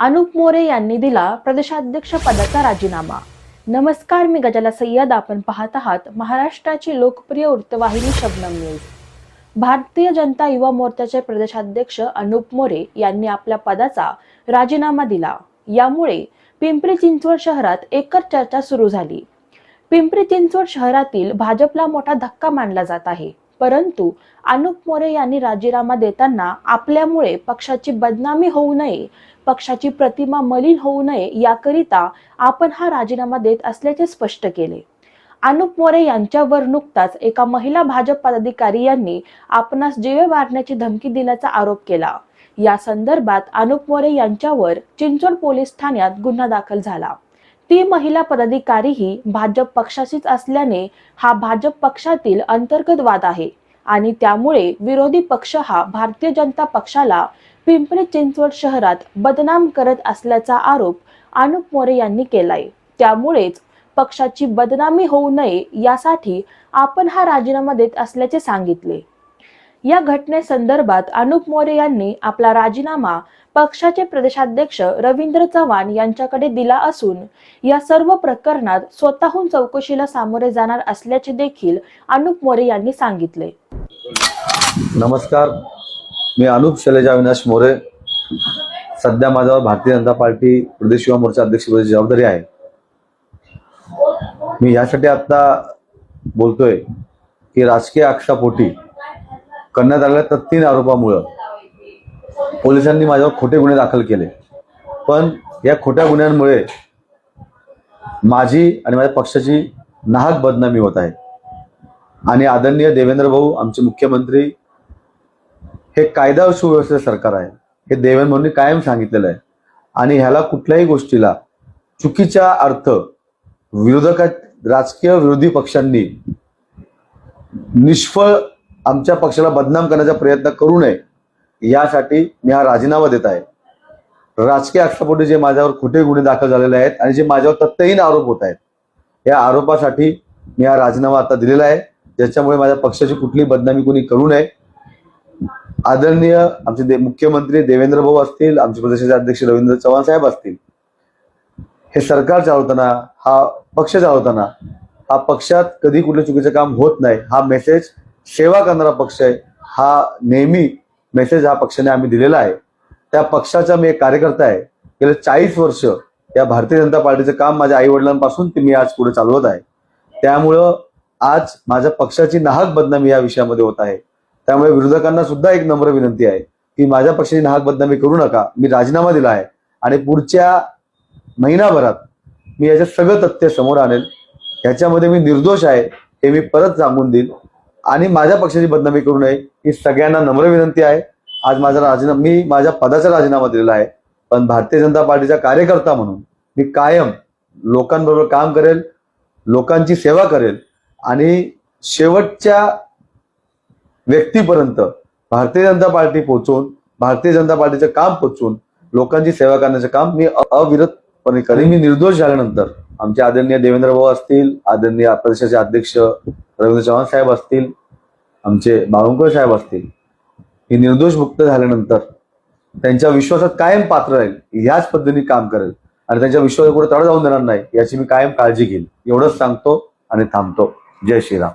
अनुप मोरे यांनी दिला प्रदेशाध्यक्ष पदाचा राजीनामा. नमस्कार मी गजाला सय्यद. आपण पाहत आहात महाराष्ट्राची लोकप्रिय वृत्तवाहिनी शबनम न्यूज. भारतीय जनता युवा मोर्चाचे प्रदेशाध्यक्ष अनुप मोरे यांनी आपल्या पदाचा राजीनामा दिला. यामुळे पिंपरी चिंचवड शहरात एकच चर्चा सुरू झाली. पिंपरी चिंचवड शहरातील भाजपला मोठा धक्का मानला जात आहे. परंतु अनुप मोरे यांनी राजीनामा देताना आपल्यामुळे पक्षाची बदनामी होऊ नये पक्षाची प्रतिमा मलिन होऊ नये याकरिता आपण हा राजीनामा देत असल्याचे स्पष्ट केले. अनुप मोरे यांच्यावर नुकताच एका महिला भाजप पदाधिकारी यांनी आपणास जीवे मारण्याची धमकी दिल्याचा आरोप केला. या संदर्भात अनुप मोरे यांच्यावर चिंचोड पोलीस ठाण्यात गुन्हा दाखल झाला. ती महिला पदाधिकारीही भाजप पक्षाचीच असल्याने हा भाजप पक्षातील अंतर्गत वाद आहे. आणि त्यामुळे विरोधी पक्ष हा भारतीय जनता पक्षाला पिंपरी चिंचवड शहरात बदनाम करत असल्याचा आरोप अनुप मोरे यांनी केलाय. त्यामुळेच पक्षाची बदनामी होऊ नये यासाठी आपण हा राजीनामा देत असल्याचे सांगितले. या घटनेसंदर्भात अनुप मोरे यांनी आपला राजीनामा पक्षाचे प्रदेशाध्यक्ष रवींद्र चव्हाण यांच्याकडे दिला असून या सर्व प्रकरणात स्वतःहून चौकशीला सामोरे जाणार असल्याचे देखील अनुप मोरे यांनी सांगितले. नमस्कार. मी अनुप शैलजा अविनाश मोरे. सध्या माझ्यावर भारतीय जनता पार्टी प्रदेश युवा मोर्चा अध्यक्षपदाची जबाबदारी आहे. मी यासाठी आता बोलतोय की राजकीय आक्षापोटी करण्यात आलेल्या तीन आरोपामुळं पोलिसांनी माझ्यावर खोटे गुन्हे दाखल केले. पण या खोट्या गुन्ह्यांमुळे माझी आणि माझ्या पक्षाची नाहक बदनामी होत आहे. आणि आदरणीय देवेंद्र भाऊ आमचे मुख्यमंत्री हे कायदा सुव्यवस्थेचं सरकार आहे. हे देवेंद्र भाऊंनी कायम सांगितलेलं आहे. आणि ह्याला कुठल्याही गोष्टीला चुकीचा अर्थ विरोधकात राजकीय विरोधी पक्षांनी निष्फळ आमच्या पक्षाला बदनाम करण्याचा प्रयत्न करू नये यासाठी मी हा राजीनामा देत आहे. राजकीय आक्षेपोटी जे माझ्यावर खोटे गुन्हे दाखल झालेले आहेत आणि जे माझ्यावर तथ्यहीन आरोप होत आहेत या आरोपासाठी मी हा राजीनामा आता दिलेला आहे. ज्याच्यामुळे माझ्या पक्षाची कुठली बदनामी कोणी करू नये. आदरणीय आमचे दे, मुख्यमंत्री देवेंद्र भाऊ असतील आमचे प्रदेशाचे अध्यक्ष रवींद्र चव्हाण साहेब असतील हे सरकार चालवताना हा पक्ष चालवताना हा पक्षात कधी कुठलं चुकीचं काम होत नाही हा मेसेज सेवा करणारा पक्ष आहे हा नेहमी मेसेज हा पक्षाने आम्ही दिलेला आहे. त्या पक्षाचा मी एक कार्यकर्ता आहे. गेले चाळीस वर्ष या भारतीय जनता पार्टीचं काम माझ्या आई वडिलांपासून ते मी आज पुढे चालवत आहे. त्यामुळं आज माझ्या पक्षाची नाहक बदनामी या विषयामध्ये होत आहे. त्यामुळे विरोधकांना सुद्धा एक नम्र विनंती आहे की माझ्या पक्षाची नाहक बदनामी करू नका. मी राजीनामा दिला आहे. आणि पुढच्या महिनाभरात मी याचं सगळं तथ्य समोर आणेल. ह्याच्यामध्ये मी निर्दोष आहे हे मी परत सांगून देईन. आणि माझ्या पक्षाची बदनामी करू नये ही सगळ्यांना नम्र विनंती आहे. आज माझा राजीनामा मी माझ्या पदाचा राजीनामा दिलेला आहे. पण भारतीय जनता पार्टीचा कार्यकर्ता म्हणून मी कायम लोकांबरोबर काम करेल लोकांची सेवा करेल आणि शेवटच्या व्यक्तीपर्यंत भारतीय जनता पार्टी पोहोचून भारतीय जनता पार्टीचं काम पोहोचून लोकांची सेवा करण्याचं काम मी अविरतपणे करेन. मी निर्दोष झाल्यानंतर आमचे आदरणीय देवेंद्र भाऊ असतील आदरणीय प्रदेशाचे अध्यक्ष रवींद्र चव्हाण साहेब असतील आमचे बाळुंकर साहेब असतील. ही निर्दोष मुक्त झाल्यानंतर त्यांच्या विश्वासात कायम पात्र राहील ह्याच पद्धतीने काम करेल. आणि त्यांच्या विश्वासात कुठे तडा जाऊन देणार नाही याची मी कायम काळजी घेईल एवढंच सांगतो आणि थांबतो. जय श्रीराम.